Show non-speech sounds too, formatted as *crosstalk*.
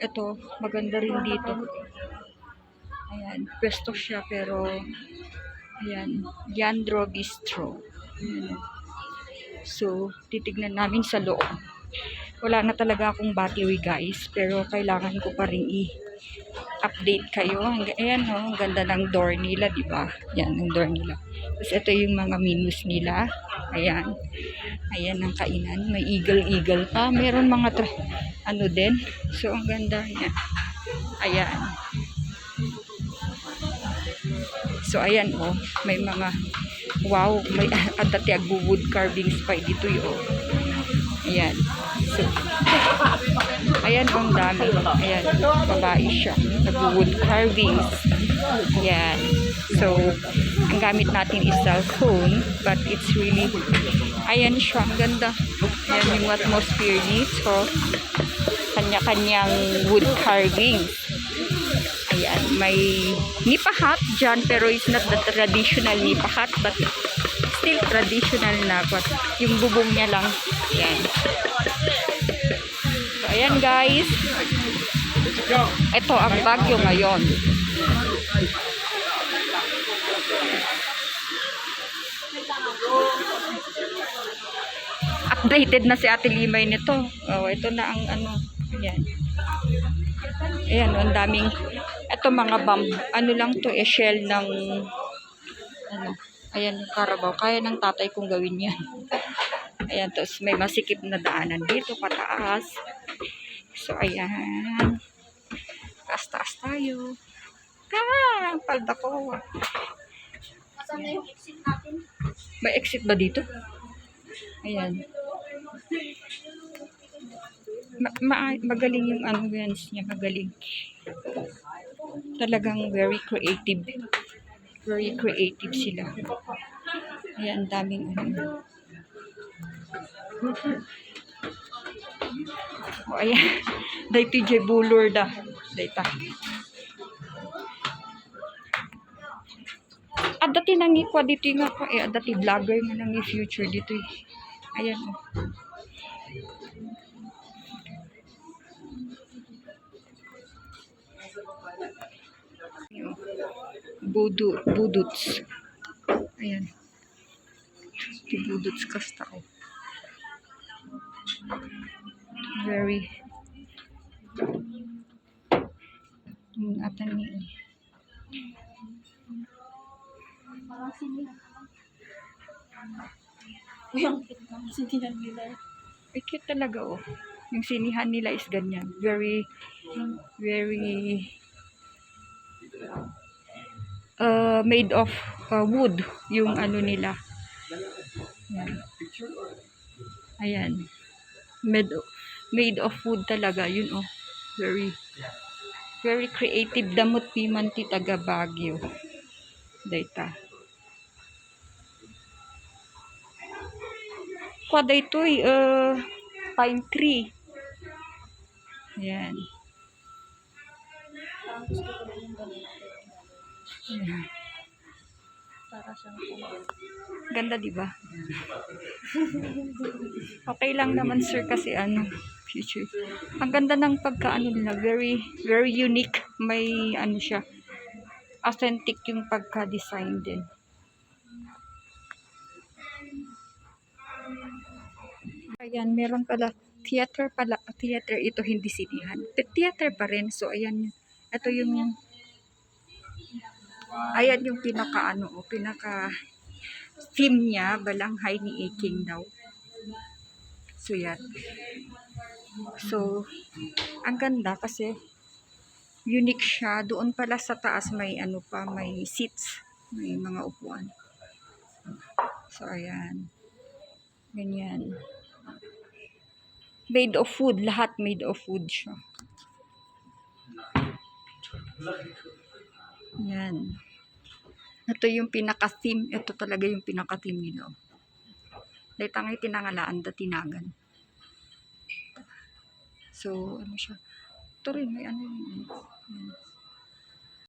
ito, maganda rin dito. Ayan, pwesto siya pero ayan, Yandro Bistro. Ayan. So, titignan namin sa loob. Wala na talaga akong battery guys, pero kailangan ko pa rin i-update kayo. Ayan oh, ang ganda ng door nila, di ba? Yan, ang door nila. Tapos ito yung mga menus nila. Ayan. Ayan ang kainan. May eagle-eagle pa. Meron mga ano din. So, ang ganda niya. Ayan. So, ayan oh. May mga wow. May *laughs* adati wood carvings pa dito yun. Ayan. *laughs* Ayan ang dami. Ayan. Babae siya. Nag-wood carvings. Ayan. So, ang gamit natin is cellphone. But it's really, ayan siya. Ang ganda. Ayan yung atmosphere dito. Kanya-kanyang wood carving. Ayan. May nipa hat dyan. Pero it's not the traditional nipa hat. But still traditional na. But yung bubong niya lang. Ayan. Ayan guys. Ito ang bagyo ngayon. Updated na si Ate Limay nito. Oh, ito na ang ano. Ayan. Ayan, ang daming ito mga bam, ano lang to, eh, shell ng ano, ayan karabaw. Kaya ng tatay kong gawin yan. Ayan, tapos may masikip na daanan dito, pataas. So, ayan. Taas-taas tayo. Ah, palda ko. Saan na yung exit natin? May exit ba dito? Ayan. Ma ma- magaling yung ano guys niya, magaling. Talagang very creative. Very creative sila. Ayan, daming ano. O, ayan. Dahito J. Bulor da. Dahita. At dati nang ikwa dito nga po eh. At dati vlogger nga nang future dito eh. Ayan oh. Oh. Budu, buduts. Ayan. Buduts kasta ko. Very Hmm, atan ni Parang sinihan. Uy, ang cute ng sinihan nila. Ay, cute talaga, oh. Yung sinihan nila is ganyan. Very, very, uh, made of uh, wood. Yung ano nila. Ayan. Ayan. Made of, made of wood talaga. Yun, oh. Very, very creative. Damot pimanti taga Baguio. Data. Kwada ito uh, pine tree. Ayan. Parang Para siyang kumot. Ganda, di ba? *laughs* okay lang naman, sir, kasi ano, future. Ang ganda ng pagkaano nila, very, very unique. May, ano siya, authentic yung pagka-design din. Ayan, meron pala, theater pala, theater, ito hindi sinihan. Theater pa rin, so ayan, ito yung, ayan yung pinaka, ano, oh, pinaka, theme niya, Balanghay ni Aking daw. So, yan. So, ang ganda kasi unique siya. Doon pala sa taas may ano pa, may seats. May mga upuan. So, ayan. Ganyan. Made of wood. Lahat made of wood siya. Yan. Ito yung pinaka-theme. Ito talaga yung pinaka-theme nila. Dahil tangay tinangalaan da tinagan. So, ano siya. Ito rin, may ano yun. Yan.